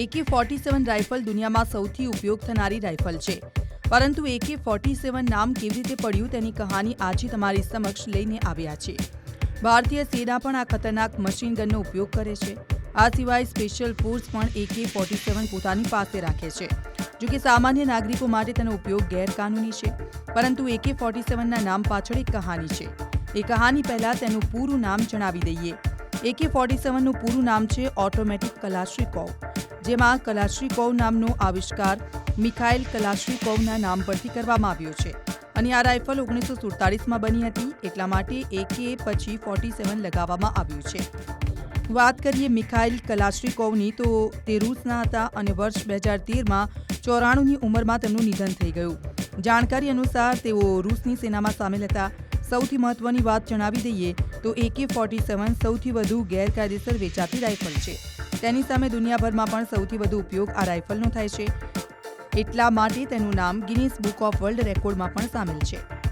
એકે forty seven rifle દુનિયામાં સૌથી ઉપયોગ થનારી રાઇફલ છે. પરંતુ એકે ફોર્ટી સેવન નામ કેવી રીતે પડ્યું તેની કહાની આજે તમારી સમક્ષ લઈને આવ્યા છે. ભારતીય સેના પણ આ ખતરનાક મશીન ગનનો ઉપયોગ કરે છે. આ સિવાય સ્પેશિયલ ફોર્સ પણ એકે ફોર્ટી સેવન પોતાની પાસે રાખે છે. જો કે સામાન્ય નાગરિકો માટે તેનો ઉપયોગ ગેરકાનૂની છે. પરંતુ એકે ફોર્ટી સેવનના નામ પાછળ એક કહાની છે. એ કહાની પહેલા તેનું પૂરું નામ જણાવી દઈએ. એકે ફોર્ટી સેવનનું પૂરું નામ છે ઓટોમેટિક કલાશ્રિકોવ જેમાં કલાશ્રીકોવ નામનો આવિષ્કાર મિખાઇલ કલાશ્રીકોવના નામ પરથી કરવામાં આવ્યો છે. અને આ રાઇફલ ઓગણીસો સુડતાલીસમાં બની હતી, એટલા માટે એકે પછી ફોર્ટી સેવન લગાવવામાં આવ્યું છે. વાત કરીએ મિખાઇલ કલાશ્રીકોવની તો તે રૂસના હતા અને વર્ષ બે હજાર તેરમાં ચોરાણુંની ઉંમરમાં તેમનું નિધન થઈ ગયું. જાણકારી અનુસાર તેઓ રૂસની સેનામાં સામેલ હતા. સૌથી મહત્વની વાત જણાવી દઈએ, તો એકે ફોર્ટી સેવન સૌથી વધુ ગેરકાયદેસર વેચાતી રાઇફલ છે. તેની સામે દુનિયાભરમાં પણ સૌથી વધુ ઉપયોગ આ રાઇફલનો થાય છે. એટલા માટે તેનું નામ ગિનિસ બુક ઓફ વર્લ્ડ રેકોર્ડમાં પણ સામેલ છે.